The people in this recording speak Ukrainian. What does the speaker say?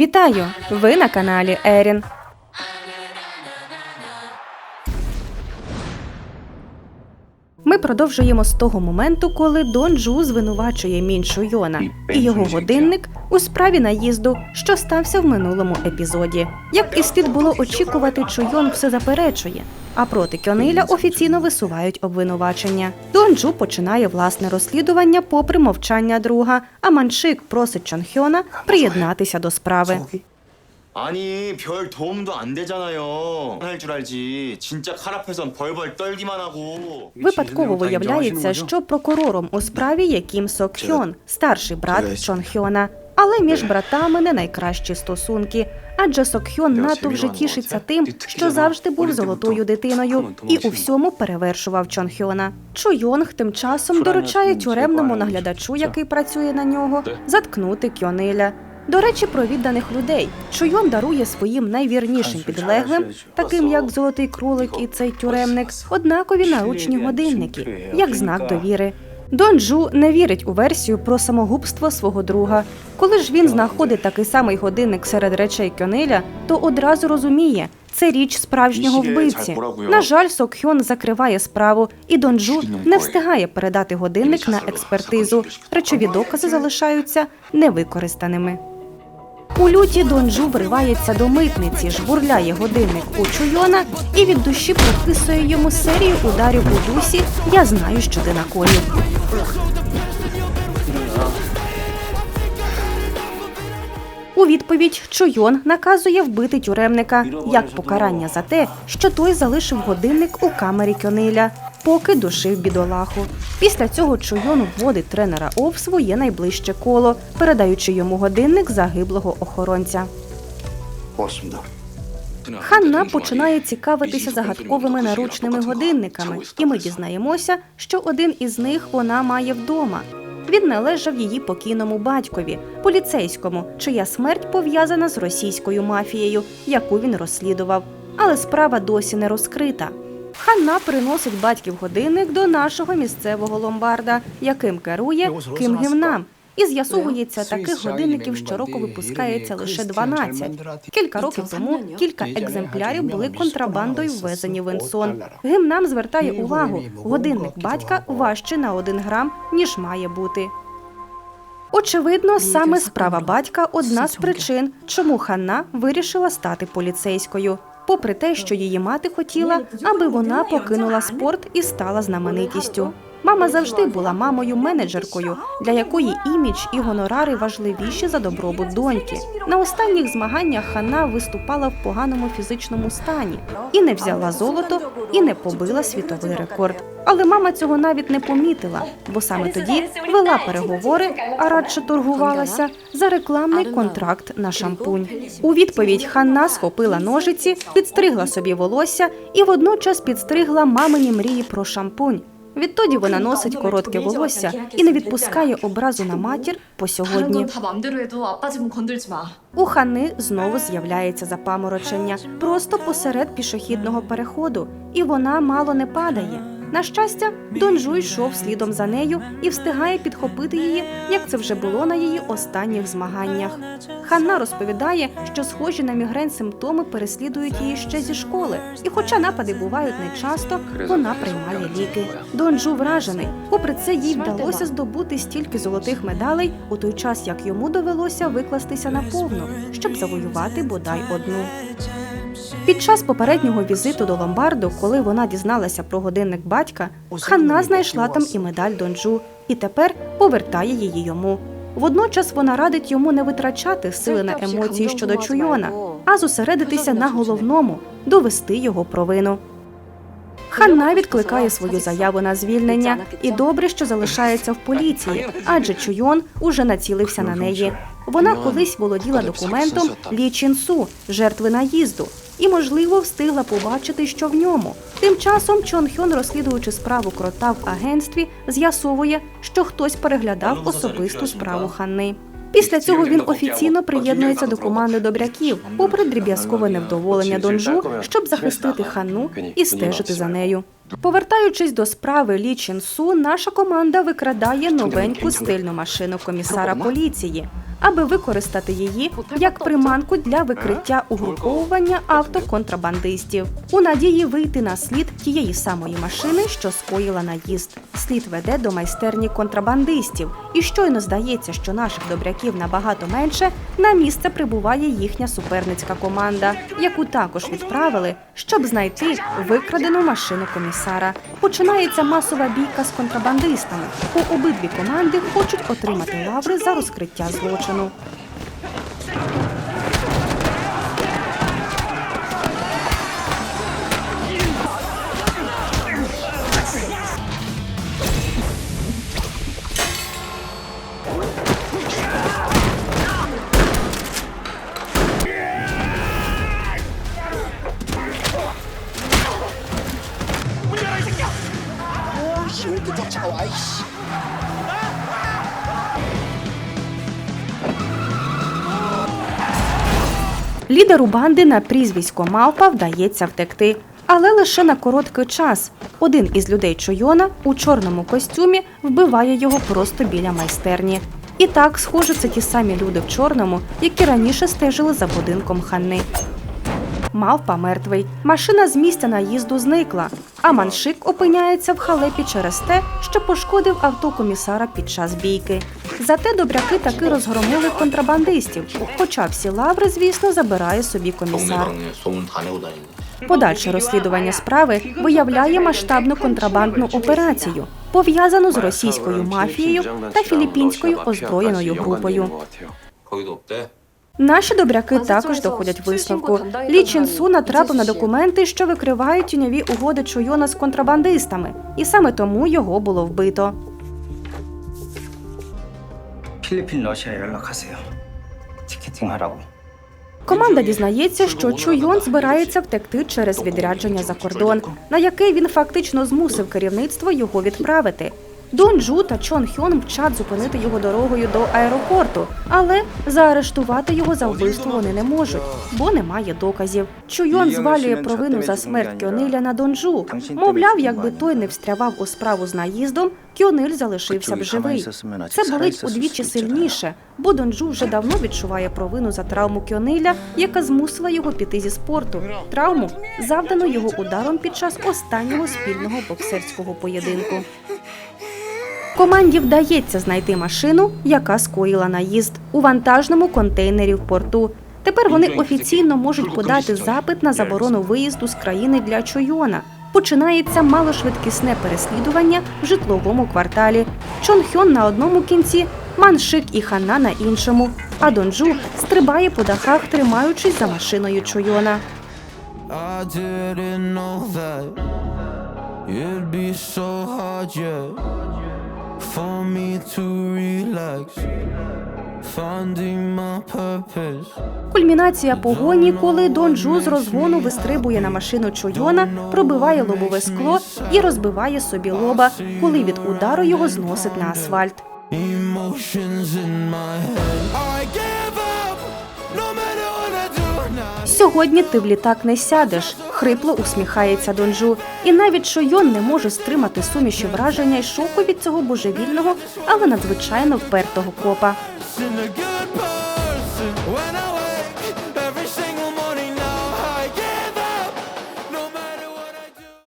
Вітаю! Ви на каналі Ерін. Ми продовжуємо з того моменту, коли Дон Джу звинувачує Мін Шуйона і його годинник у справі наїзду, що стався в минулому епізоді. Як і слід було очікувати, Чуйон все заперечує А проти Кьониля офіційно висувають обвинувачення. Дон Джу починає власне розслідування попри мовчання друга, а Маншик просить Чонхьона приєднатися до справи. 아니 별 도움도 안 되잖아요. 할 줄 알지. 진짜 칼 앞에선 벌벌 떨기만 하고. Випадково виявляється, що прокурором у справі є Кім Сок Хьон, старший брат Чон Хьона. Але між братами не найкращі стосунки, адже Сок Хьон надто вже тішиться тим, що завжди був золотою дитиною і у всьому перевершував Чон Хьона. Чу Йонг тим часом доручає тюремному наглядачу, який працює на нього, заткнути Кьониля. До речі, про відданих людей. Чуйон дарує своїм найвірнішим підлеглим, таким як золотий кролик і цей тюремник, однакові наручні годинники, як знак довіри. Дон Джу не вірить у версію про самогубство свого друга. Коли ж він знаходить такий самий годинник серед речей Кьониля, то одразу розуміє. Це річ справжнього вбивці. На жаль, Сокхьон закриває справу, і Дон Джу не встигає передати годинник на експертизу. Речові докази залишаються невикористаними. У люті Донджу вривається до митниці, жбурляє годинник у Чуйона і від душі прописує йому серію ударів у дусі Я знаю, що ти на колі. У відповідь Чуйон наказує вбити тюремника як покарання за те, що той залишив годинник у камері Кьониля, поки душив бідолаху. Після цього чуйон вводить тренера О в своє найближче коло, передаючи йому годинник загиблого охоронця. Ханна починає цікавитися загадковими наручними годинниками, і ми дізнаємося, що один із них вона має вдома. Він належав її покійному батькові, поліцейському, чия смерть пов'язана з російською мафією, яку він розслідував. Але справа досі не розкрита. Ханна приносить батьків годинник до нашого місцевого ломбарда, яким керує Ким Гімнам. І з'ясовується, таких годинників щороку випускається лише 12. Кілька років тому кілька екземплярів були контрабандою ввезені в Інсон. Гімнам звертає увагу, годинник батька важче на один грам, ніж має бути. Очевидно, саме справа батька одна з причин, чому Ханна вирішила стати поліцейською. Попри те, що її мати хотіла, аби вона покинула спорт і стала знаменитістю. Мама завжди була мамою-менеджеркою, для якої імідж і гонорари важливіші за добробут доньки. На останніх змаганнях хана виступала в поганому фізичному стані і не взяла золото, і не побила світовий рекорд. Але мама цього навіть не помітила, бо саме тоді вела переговори, а радше торгувалася за рекламний контракт на шампунь. У відповідь Ханна схопила ножиці, підстригла собі волосся і водночас підстригла мамині мрії про шампунь. Відтоді вона носить коротке волосся і не відпускає образу на матір по сьогодні. У хани знову з'являється запаморочення просто посеред пішохідного переходу, і вона мало не падає. На щастя, Донжу йшов слідом за нею і встигає підхопити її, як це вже було на її останніх змаганнях. Ханна розповідає, що схожі на мігрень симптоми переслідують її ще зі школи, і хоча напади бувають нечасто, вона приймає ліки. Донджу вражений. Попри це, їй вдалося здобути стільки золотих медалей у той час, як йому довелося викластися наповну, щоб завоювати бодай одну. Під час попереднього візиту до ломбарду, коли вона дізналася про годинник батька, Ханна знайшла там і медаль Донджу, і тепер повертає її йому. Водночас вона радить йому не витрачати сили на емоції щодо Чуйона, а зосередитися на головному довести його провину. Ханна відкликає свою заяву на звільнення, і добре, що залишається в поліції, адже Чуйон уже націлився на неї. Вона колись володіла документом Лі Чінсу, жертви наїзду, і, можливо, встигла побачити, що в ньому. Тим часом Чон Хьон, розслідуючи справу крота в агентстві, з'ясовує, що хтось переглядав особисту справу Ханни. Після цього він офіційно приєднується до команди добряків, попри дріб'язкове невдоволення Донжу, щоб захистити Ханну і стежити за нею. Повертаючись до справи Лі Чін Су, наша команда викрадає новеньку стильну машину комісара поліції, аби використати її як приманку для викриття угруповування автоконтрабандистів у надії вийти на слід тієї самої машини, що скоїла наїзд. Слід веде до майстерні контрабандистів, і щойно здається, що наших добряків набагато менше. На місце прибуває їхня суперницька команда, яку також відправили, щоб знайти викрадену машину комісара. Починається масова бійка з контрабандистами. Бо обидві команди хочуть отримати лаври за розкриття злочину. Лідеру банди на прізвисько Мавпа вдається втекти, але лише на короткий час. Один із людей Чойона у чорному костюмі вбиває його просто біля майстерні. І так, схоже, це ті самі люди в чорному, які раніше стежили за будинком Ханни мавпа мертвий. Машина з місця наїзду зникла. А маншик опиняється в халепі через те, що пошкодив авто комісара під час бійки. Зате добряки таки розгромили контрабандистів. Хоча всі лаври, звісно, забирає собі комісар. Подальше розслідування справи виявляє масштабну контрабандну операцію, пов'язану з російською мафією та філіппінською озброєною групою. 거기도 없대? Наші добряки також доходять висновку. Лі Чін Су натрапив на документи, що викривають тіньові угоди Чойона з контрабандистами, і саме тому його було вбито. 필리핀 러시아 연락하세요. 티켓팅 하라고. Команда дізнається, що Чуйон збирається втекти через відрядження за кордон, на яке він фактично змусив керівництво його відправити. Дон Джу та Чон Хьон вчать зупинити його дорогою до аеропорту, але заарештувати його за вбивство вони не можуть, бо немає доказів. Чуйон звалює провину за смерть Кьониля на Дон Джу. Мовляв, якби той не встрявав у справу з наїздом, Кьониль залишився б живий. Це болить удвічі сильніше, бо Донджу вже давно відчуває провину за травму Кьониля, яка змусила його піти зі спорту. Травму завдано його ударом під час останнього спільного боксерського поєдинку. Команді вдається знайти машину, яка скоїла наїзд у вантажному контейнері в порту. Тепер вони офіційно можуть подати запит на заборону виїзду з країни для Чойона. Починається малошвидкісне переслідування в житловому кварталі. Чон Хьон на одному кінці, Маншик і Хана на іншому. А Донджу стрибає по дахах, тримаючись за машиною Чойона. It'd be so hard yet for me to relax, finding my purpose. Кульмінація погоні, коли Дон Джу з розгону вистрибує на машину Чойона, пробиває лобове скло і розбиває собі лоба, коли від удару його зносить на асфальт. Emotions in my head. Сьогодні ти в літак не сядеш, хрипло усміхається Донжу. І навіть Шойон не може стримати суміші враження й шоку від цього божевільного, але надзвичайно впертого копа.